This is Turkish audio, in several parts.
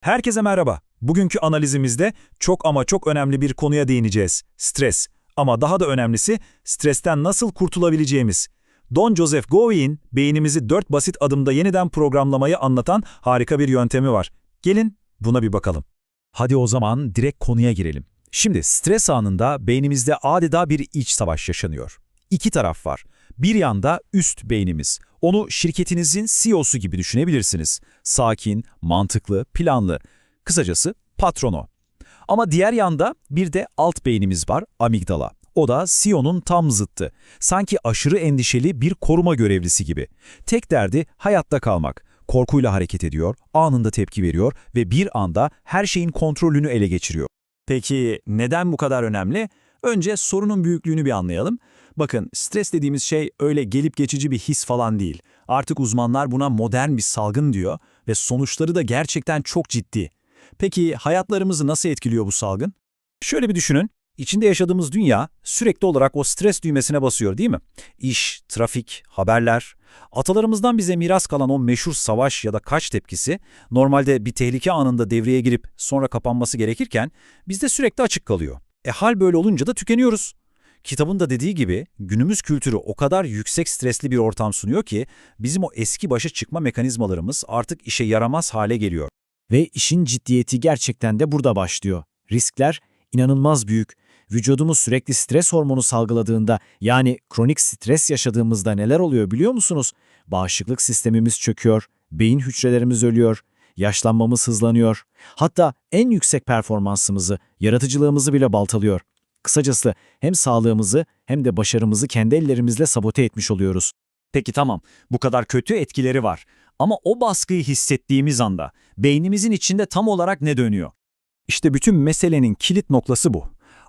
Herkese merhaba. Bugünkü analizimizde çok ama çok önemli bir konuya değineceğiz. Stres. Ama daha da önemlisi stresten nasıl kurtulabileceğimiz. Don Joseph Gouin, beynimizi dört basit adımda yeniden programlamayı anlatan harika bir yöntemi var. Gelin buna bir bakalım. Hadi o zaman direkt konuya girelim. Şimdi stres anında beynimizde adeta bir iç savaş yaşanıyor. İki taraf var. Bir yanda üst beynimiz. Onu şirketinizin CEO'su gibi düşünebilirsiniz. Sakin, mantıklı, planlı. Kısacası patrono. Ama diğer yanda bir de alt beynimiz var, amigdala. O da CEO'nun tam zıttı. Sanki aşırı endişeli bir koruma görevlisi gibi. Tek derdi hayatta kalmak. Korkuyla hareket ediyor, anında tepki veriyor ve bir anda her şeyin kontrolünü ele geçiriyor. Peki neden bu kadar önemli? Önce sorunun büyüklüğünü bir anlayalım. Bakın stres dediğimiz şey öyle gelip geçici bir his falan değil. Artık uzmanlar buna modern bir salgın diyor ve sonuçları da gerçekten çok ciddi. Peki hayatlarımızı nasıl etkiliyor bu salgın? Şöyle bir düşünün. İçinde yaşadığımız dünya sürekli olarak o stres düğmesine basıyor değil mi? İş, trafik, haberler. Atalarımızdan bize miras kalan o meşhur savaş ya da kaç tepkisi normalde bir tehlike anında devreye girip sonra kapanması gerekirken bizde sürekli açık kalıyor. E hal böyle olunca da tükeniyoruz. Kitabın da dediği gibi günümüz kültürü o kadar yüksek stresli bir ortam sunuyor ki bizim o eski başa çıkma mekanizmalarımız artık işe yaramaz hale geliyor. Ve işin ciddiyeti gerçekten de burada başlıyor. Riskler inanılmaz büyük. Vücudumuz sürekli stres hormonu salgıladığında yani kronik stres yaşadığımızda neler oluyor biliyor musunuz? Bağışıklık sistemimiz çöküyor, beyin hücrelerimiz ölüyor, yaşlanmamız hızlanıyor. Hatta en yüksek performansımızı, yaratıcılığımızı bile baltalıyor. Kısacası hem sağlığımızı hem de başarımızı kendi ellerimizle sabote etmiş oluyoruz. Peki tamam, bu kadar kötü etkileri var. Ama o baskıyı hissettiğimiz anda beynimizin içinde tam olarak ne dönüyor? İşte bütün meselenin kilit noktası bu.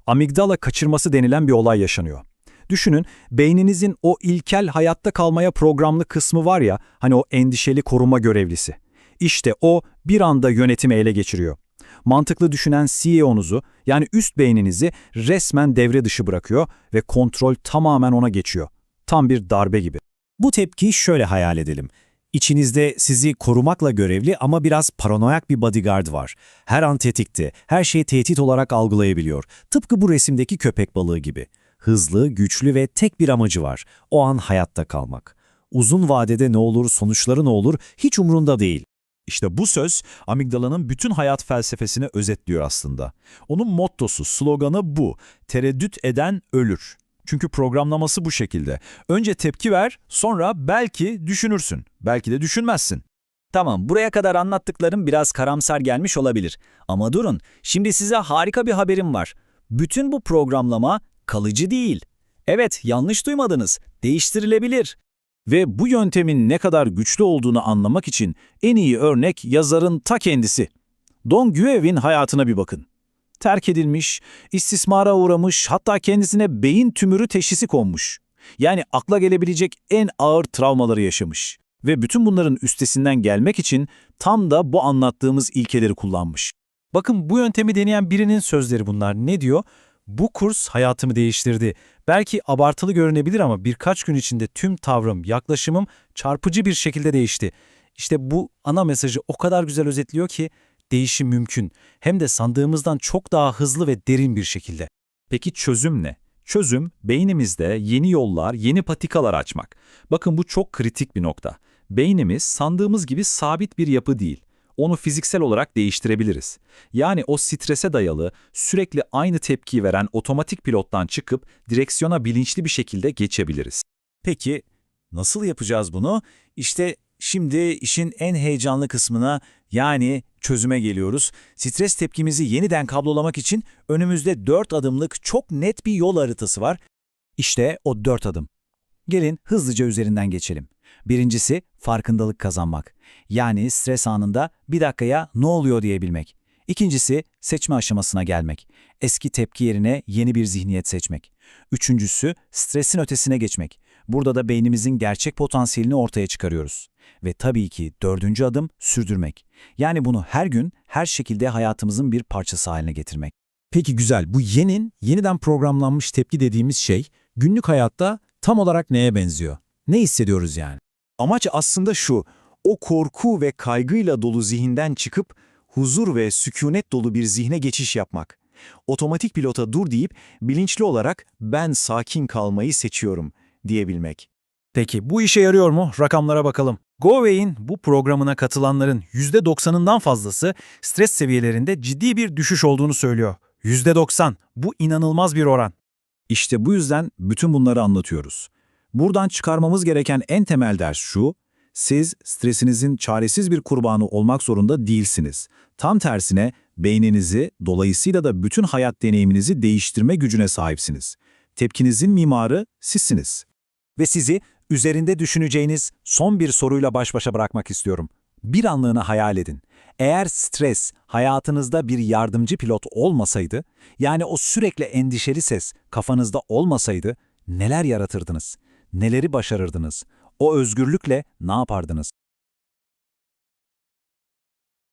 Amigdala kaçırması denilen bir olay yaşanıyor. Düşünün, beyninizin o ilkel hayatta kalmaya programlı kısmı var ya, hani o endişeli koruma görevlisi. İşte o bir anda yönetimi ele geçiriyor. Mantıklı düşünen CEO'nuzu yani üst beyninizi resmen devre dışı bırakıyor ve kontrol tamamen ona geçiyor. Tam bir darbe gibi. Bu tepkiyi şöyle hayal edelim. İçinizde sizi korumakla görevli ama biraz paranoyak bir bodyguard var. Her an tetikte, her şeyi tehdit olarak algılayabiliyor. Tıpkı bu resimdeki köpek balığı gibi. Hızlı, güçlü ve tek bir amacı var. O an hayatta kalmak. Uzun vadede ne olur, sonuçları ne olur hiç umrunda değil. İşte bu söz amigdalanın bütün hayat felsefesini özetliyor aslında. Onun mottosu, sloganı bu. Tereddüt eden ölür. Çünkü programlaması bu şekilde. Önce tepki ver, sonra belki düşünürsün. Belki de düşünmezsin. Tamam, buraya kadar anlattıklarım biraz karamsar gelmiş olabilir. Ama durun, şimdi size harika bir haberim var. Bütün bu programlama kalıcı değil. Evet, yanlış duymadınız. Değiştirilebilir. Ve bu yöntemin ne kadar güçlü olduğunu anlamak için en iyi örnek yazarın ta kendisi. Don Güev'in hayatına bir bakın. Terk edilmiş, istismara uğramış, hatta kendisine beyin tümörü teşhisi konmuş. Yani akla gelebilecek en ağır travmaları yaşamış. Ve bütün bunların üstesinden gelmek için tam da bu anlattığımız ilkeleri kullanmış. Bakın bu yöntemi deneyen birinin sözleri bunlar. Ne diyor? Bu kurs hayatımı değiştirdi. Belki abartılı görünebilir ama birkaç gün içinde tüm tavrım, yaklaşımım çarpıcı bir şekilde değişti. İşte bu ana mesajı o kadar güzel özetliyor ki değişim mümkün. Hem de sandığımızdan çok daha hızlı ve derin bir şekilde. Peki çözüm ne? Çözüm beynimizde yeni yollar, yeni patikalar açmak. Bakın bu çok kritik bir nokta. Beynimiz sandığımız gibi sabit bir yapı değil onu fiziksel olarak değiştirebiliriz. Yani o strese dayalı, sürekli aynı tepkiyi veren otomatik pilottan çıkıp direksiyona bilinçli bir şekilde geçebiliriz. Peki nasıl yapacağız bunu? İşte şimdi işin en heyecanlı kısmına yani çözüme geliyoruz. Stres tepkimizi yeniden kablolamak için önümüzde dört adımlık çok net bir yol haritası var. İşte o dört adım. Gelin hızlıca üzerinden geçelim. Birincisi farkındalık kazanmak. Yani stres anında bir dakikaya ne oluyor diyebilmek. İkincisi seçme aşamasına gelmek. Eski tepki yerine yeni bir zihniyet seçmek. Üçüncüsü stresin ötesine geçmek. Burada da beynimizin gerçek potansiyelini ortaya çıkarıyoruz. Ve tabii ki dördüncü adım sürdürmek. Yani bunu her gün, her şekilde hayatımızın bir parçası haline getirmek. Peki güzel, bu yenin, yeniden programlanmış tepki dediğimiz şey günlük hayatta tam olarak neye benziyor? Ne hissediyoruz yani? Amaç aslında şu, o korku ve kaygıyla dolu zihinden çıkıp huzur ve sükunet dolu bir zihne geçiş yapmak. Otomatik pilota dur deyip bilinçli olarak ben sakin kalmayı seçiyorum diyebilmek. Peki bu işe yarıyor mu? Rakamlara bakalım. GoWay'in bu programına katılanların %90'ından fazlası stres seviyelerinde ciddi bir düşüş olduğunu söylüyor. %90. Bu inanılmaz bir oran. İşte bu yüzden bütün bunları anlatıyoruz. Buradan çıkarmamız gereken en temel ders şu, siz stresinizin çaresiz bir kurbanı olmak zorunda değilsiniz. Tam tersine beyninizi, dolayısıyla da bütün hayat deneyiminizi değiştirme gücüne sahipsiniz. Tepkinizin mimarı sizsiniz. Ve sizi üzerinde düşüneceğiniz son bir soruyla baş başa bırakmak istiyorum. Bir anlığına hayal edin. Eğer stres hayatınızda bir yardımcı pilot olmasaydı, yani o sürekli endişeli ses kafanızda olmasaydı neler yaratırdınız? Neleri başarırdınız? O özgürlükle ne yapardınız?